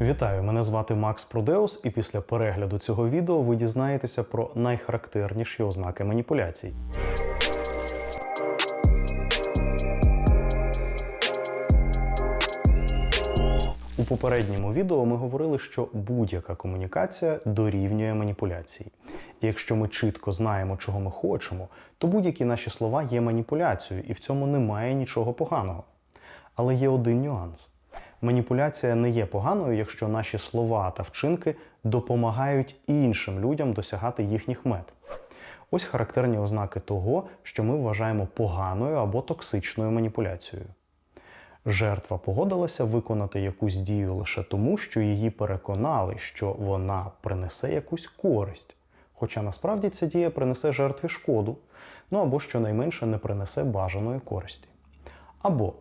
Вітаю! Мене звати Макс Продеус, і після перегляду цього відео ви дізнаєтеся про найхарактерніші ознаки маніпуляцій. У попередньому відео ми говорили, що будь-яка комунікація дорівнює маніпуляції. І якщо ми чітко знаємо, чого ми хочемо, то будь-які наші слова є маніпуляцією, і в цьому немає нічого поганого. Але є один нюанс. Маніпуляція не є поганою, якщо наші слова та вчинки допомагають іншим людям досягати їхніх мет. Ось характерні ознаки того, що ми вважаємо поганою або токсичною маніпуляцією. Жертва погодилася виконати якусь дію лише тому, що її переконали, що вона принесе якусь користь. Хоча насправді ця дія принесе жертві шкоду, ну або щонайменше не принесе бажаної користі. Або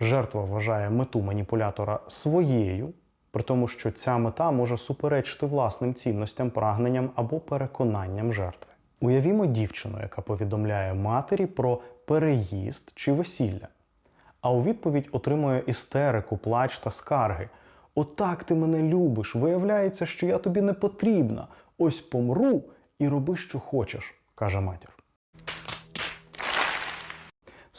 жертва вважає мету маніпулятора своєю, при тому, що ця мета може суперечити власним цінностям, прагненням або переконанням жертви. Уявімо дівчину, яка повідомляє матері про переїзд чи весілля, а у відповідь отримує істерику, плач та скарги. Отак ти мене любиш, виявляється, що я тобі не потрібна. Ось помру і роби, що хочеш, каже матір.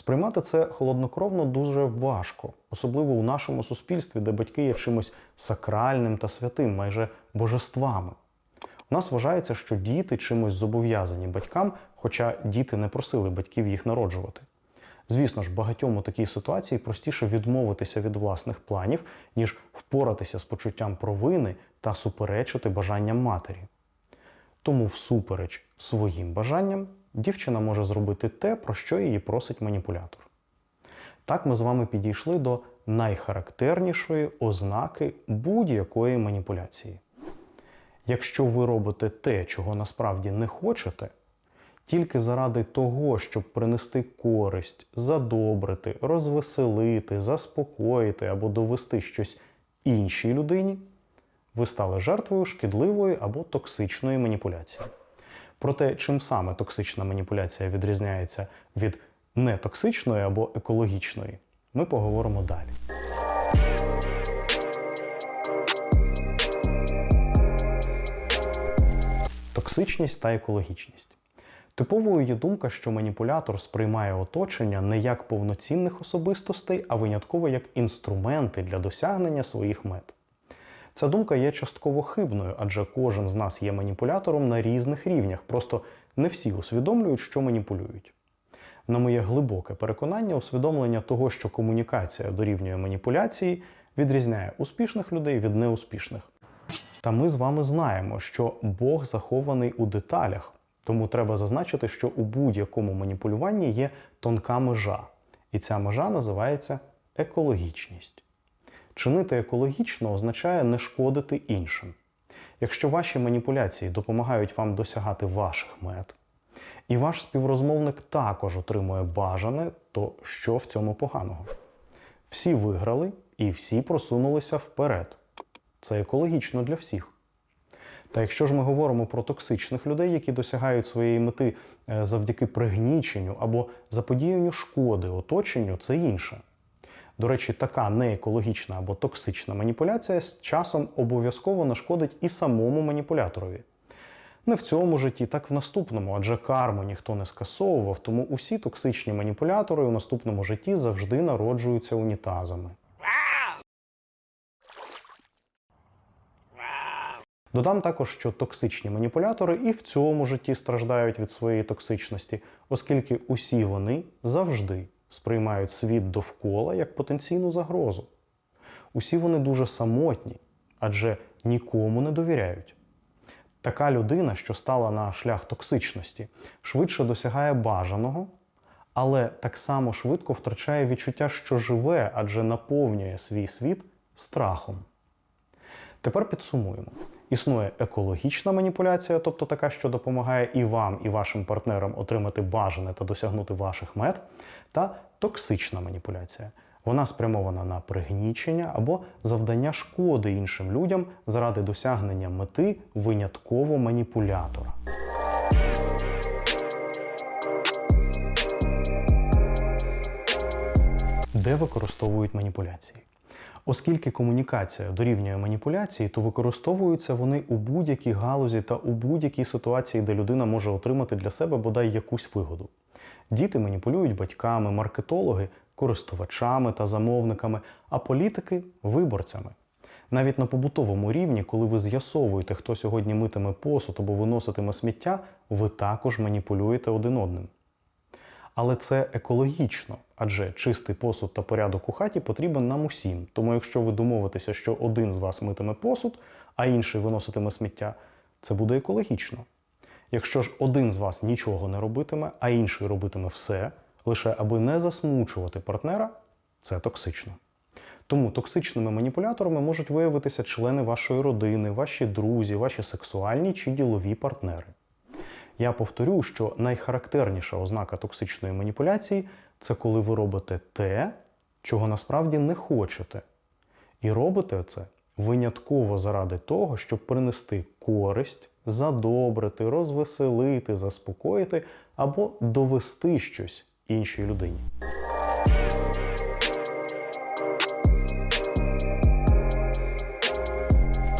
Сприймати це холоднокровно дуже важко, особливо у нашому суспільстві, де батьки є чимось сакральним та святим, майже божествами. У нас вважається, що діти чимось зобов'язані батькам, хоча діти не просили батьків їх народжувати. Звісно ж, багатьом у такій ситуації простіше відмовитися від власних планів, ніж впоратися з почуттям провини та суперечити бажанням матері. Тому, всупереч своїм бажанням, дівчина може зробити те, про що її просить маніпулятор. Так ми з вами підійшли до найхарактернішої ознаки будь-якої маніпуляції. Якщо ви робите те, чого насправді не хочете, тільки заради того, щоб принести користь, задобрити, розвеселити, заспокоїти або довести щось іншій людині, ви стали жертвою шкідливої або токсичної маніпуляції. Про те, чим саме токсична маніпуляція відрізняється від нетоксичної або екологічної, ми поговоримо далі. Токсичність та екологічність. Типовою є думка, що маніпулятор сприймає оточення не як повноцінних особистостей, а винятково як інструменти для досягнення своїх мет. Ця думка є частково хибною, адже кожен з нас є маніпулятором на різних рівнях, просто не всі усвідомлюють, що маніпулюють. На моє глибоке переконання, усвідомлення того, що комунікація дорівнює маніпуляції, відрізняє успішних людей від неуспішних. Та ми з вами знаємо, що Бог захований у деталях, тому треба зазначити, що у будь-якому маніпулюванні є тонка межа, і ця межа називається екологічність. Чинити екологічно означає не шкодити іншим. Якщо ваші маніпуляції допомагають вам досягати ваших мет, і ваш співрозмовник також отримує бажане, то що в цьому поганого? Всі виграли і всі просунулися вперед. Це екологічно для всіх. Та якщо ж ми говоримо про токсичних людей, які досягають своєї мети е, завдяки пригніченню або заподіянню шкоди оточенню, це інше. До речі, така неекологічна або токсична маніпуляція з часом обов'язково нашкодить і самому маніпуляторові. Не в цьому житті, так в наступному, адже карму ніхто не скасовував, тому усі токсичні маніпулятори у наступному житті завжди народжуються унітазами. Додам також, що токсичні маніпулятори і в цьому житті страждають від своєї токсичності, оскільки усі вони завжди сприймають світ довкола як потенційну загрозу. Усі вони дуже самотні, адже нікому не довіряють. Така людина, що стала на шлях токсичності, швидше досягає бажаного, але так само швидко втрачає відчуття, що живе, адже наповнює свій світ страхом. Тепер підсумуємо. Існує екологічна маніпуляція, тобто така, що допомагає і вам, і вашим партнерам отримати бажане та досягнути ваших мет, та токсична маніпуляція. Вона спрямована на пригнічення або завдання шкоди іншим людям заради досягнення мети винятково маніпулятора. Де використовують маніпуляції? Оскільки комунікація дорівнює маніпуляції, то використовуються вони у будь-якій галузі та у будь-якій ситуації, де людина може отримати для себе бодай якусь вигоду. Діти маніпулюють батьками, маркетологи користувачами та замовниками, а політики виборцями. Навіть на побутовому рівні, коли ви з'ясовуєте, хто сьогодні митиме посуд або виноситиме сміття, ви також маніпулюєте один одним. Але це екологічно, адже чистий посуд та порядок у хаті потрібен нам усім. Тому якщо ви домовитеся, що один з вас митиме посуд, а інший виноситиме сміття, це буде екологічно. Якщо ж один з вас нічого не робитиме, а інший робитиме все, лише аби не засмучувати партнера, це токсично. Тому токсичними маніпуляторами можуть виявитися члени вашої родини, ваші друзі, ваші сексуальні чи ділові партнери. Я повторю, що найхарактерніша ознака токсичної маніпуляції це коли ви робите те, чого насправді не хочете. І робите це винятково заради того, щоб принести користь, задобрити, розвеселити, заспокоїти або довести щось іншій людині.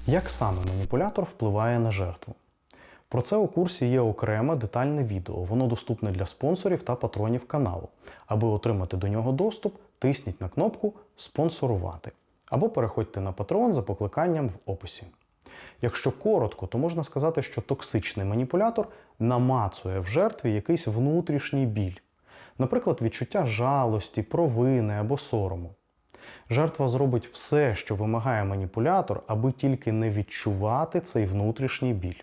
Як саме маніпулятор впливає на жертву? Про це у курсі є окреме детальне відео. Воно доступне для спонсорів та патронів каналу. Аби отримати до нього доступ, тисніть на кнопку Спонсорувати або переходьте на Patreon за покликанням в описі. Якщо коротко, то можна сказати, що токсичний маніпулятор намацує в жертві якийсь внутрішній біль, наприклад, відчуття жалості, провини або сорому. Жертва зробить все, що вимагає маніпулятор, аби тільки не відчувати цей внутрішній біль.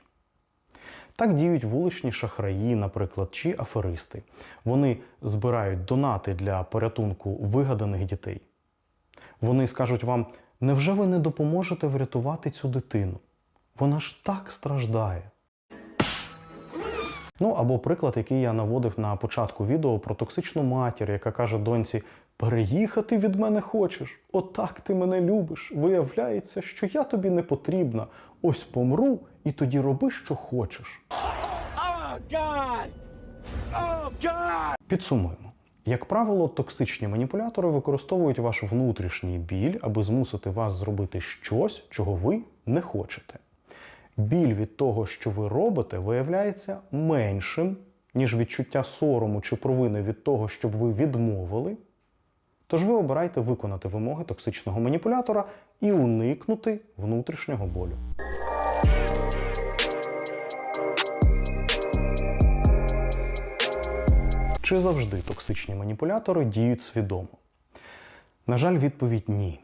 Так діють вуличні шахраї, наприклад, чи аферисти. Вони збирають донати для порятунку вигаданих дітей. Вони скажуть вам: невже ви не допоможете врятувати цю дитину? Вона ж так страждає. Ну або приклад, який я наводив на початку відео про токсичну матір, яка каже доньці: Переїхати від мене хочеш, отак ти мене любиш. Виявляється, що я тобі не потрібна. Ось помру, і тоді роби, що хочеш. Підсумуємо. Як правило, токсичні маніпулятори використовують ваш внутрішній біль, аби змусити вас зробити щось, чого ви не хочете. Біль від того, що ви робите, виявляється меншим, ніж відчуття сорому чи провини від того, щоб ви відмовили. Тож ви обираєте виконати вимоги токсичного маніпулятора і уникнути внутрішнього болю. Чи завжди токсичні маніпулятори діють свідомо? На жаль, відповідь ні.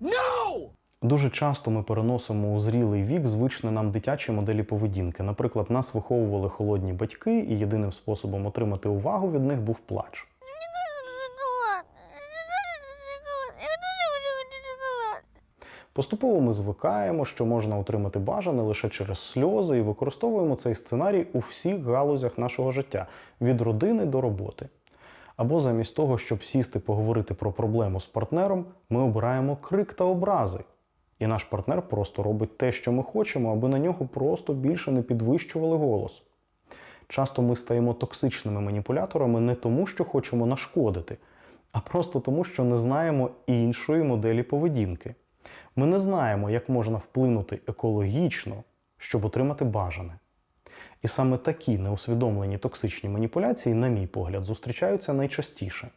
No! Дуже часто ми переносимо у зрілий вік звичне нам дитячі моделі поведінки. Наприклад, нас виховували холодні батьки, і єдиним способом отримати увагу від них був плач. Поступово ми звикаємо, що можна отримати бажане лише через сльози, і використовуємо цей сценарій у всіх галузях нашого життя від родини до роботи. Або замість того, щоб сісти поговорити про проблему з партнером, ми обираємо крик та образи. І наш партнер просто робить те, що ми хочемо, аби на нього просто більше не підвищували голос. Часто ми стаємо токсичними маніпуляторами не тому, що хочемо нашкодити, а просто тому, що не знаємо іншої моделі поведінки. Ми не знаємо, як можна вплинути екологічно, щоб отримати бажане. І саме такі неусвідомлені токсичні маніпуляції, на мій погляд, зустрічаються найчастіше.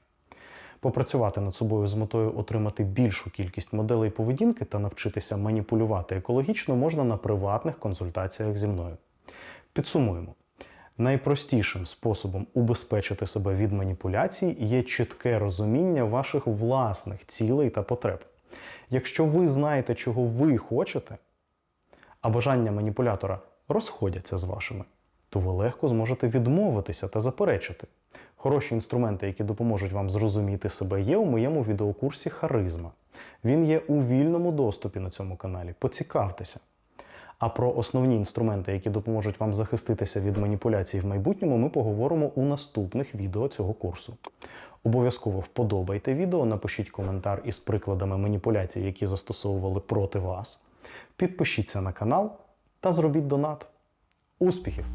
Попрацювати над собою з метою отримати більшу кількість моделей поведінки та навчитися маніпулювати екологічно можна на приватних консультаціях зі мною. Підсумуємо. Найпростішим способом убезпечити себе від маніпуляцій є чітке розуміння ваших власних цілей та потреб. Якщо ви знаєте, чого ви хочете, а бажання маніпулятора розходяться з вашими, то ви легко зможете відмовитися та заперечити. Хороші інструменти, які допоможуть вам зрозуміти себе, є у моєму відеокурсі Харизма. Він є у вільному доступі на цьому каналі. Поцікавтеся. А про основні інструменти, які допоможуть вам захиститися від маніпуляцій в майбутньому, ми поговоримо у наступних відео цього курсу. Обов'язково вподобайте відео, напишіть коментар із прикладами маніпуляцій, які застосовували проти вас. Підпишіться на канал та зробіть донат. Успіхів!